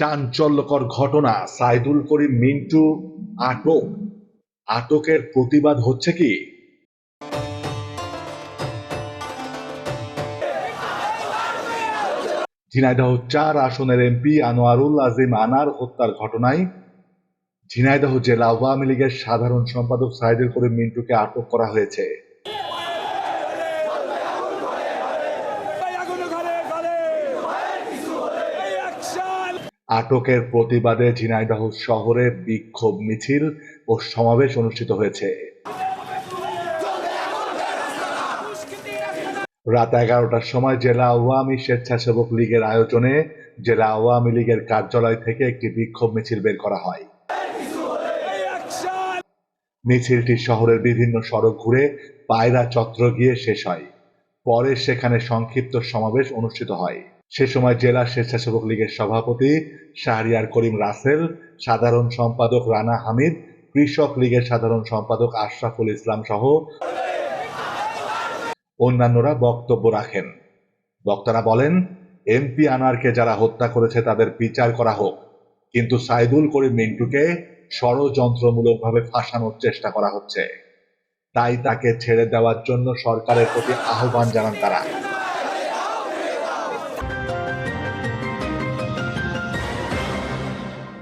চাঞ্চল্যকর ঘটনা। সাইদুল করিম, মিন্টু, আটক। আটকের প্রতিবাদ হচ্ছে কি? ঝিনাইদহ চার আসনের এমপি আনোয়ারুল আজিম আনার হত্যার ঘটনায় ঝিনাইদহ জেলা আওয়ামী লীগের সাধারণ সম্পাদক সাইদুল করিম মিন্টুকে আটক করা হয়েছে। আটকের প্রতিবাদে ঝিনাইদহ শহরে বিক্ষোভ মিছিল ও সমাবেশ অনুষ্ঠিত হয়েছে। রাত এগারোটার সময় জেলা আওয়ামী স্বেচ্ছাসেবক লীগের আয়োজনে জেলা আওয়ামী লীগের কার্যালয় থেকে একটি বিক্ষোভ মিছিল বের করা হয়। মিছিলটি শহরের বিভিন্ন সড়ক ঘুরে পায়রা চত্র গিয়ে শেষ হয়। পরে সেখানে সংক্ষিপ্ত সমাবেশ অনুষ্ঠিত হয়। সে সময় জেলা স্বেচ্ছাসেবক লীগের সভাপতি শাহরিয়ার করিম রাসেল, সাধারণ সম্পাদক রানা হামিদ, কৃষক লীগের সাধারণ সম্পাদক আশরাফুল ইসলাম সহ অন্যান্যরা বক্তব্য রাখেন। বক্তারা বলেন এমপি আনারকে যারা হত্যা করেছে তাদের বিচার করা হোক, কিন্তু সাইদুল করিম মিন্টুকে ষড়যন্ত্রমূলকভাবে ফাঁসানোর চেষ্টা করা হচ্ছে। তাই তাকে ছেড়ে দেওয়ার জন্য সরকারের প্রতি আহ্বান জানান তারা।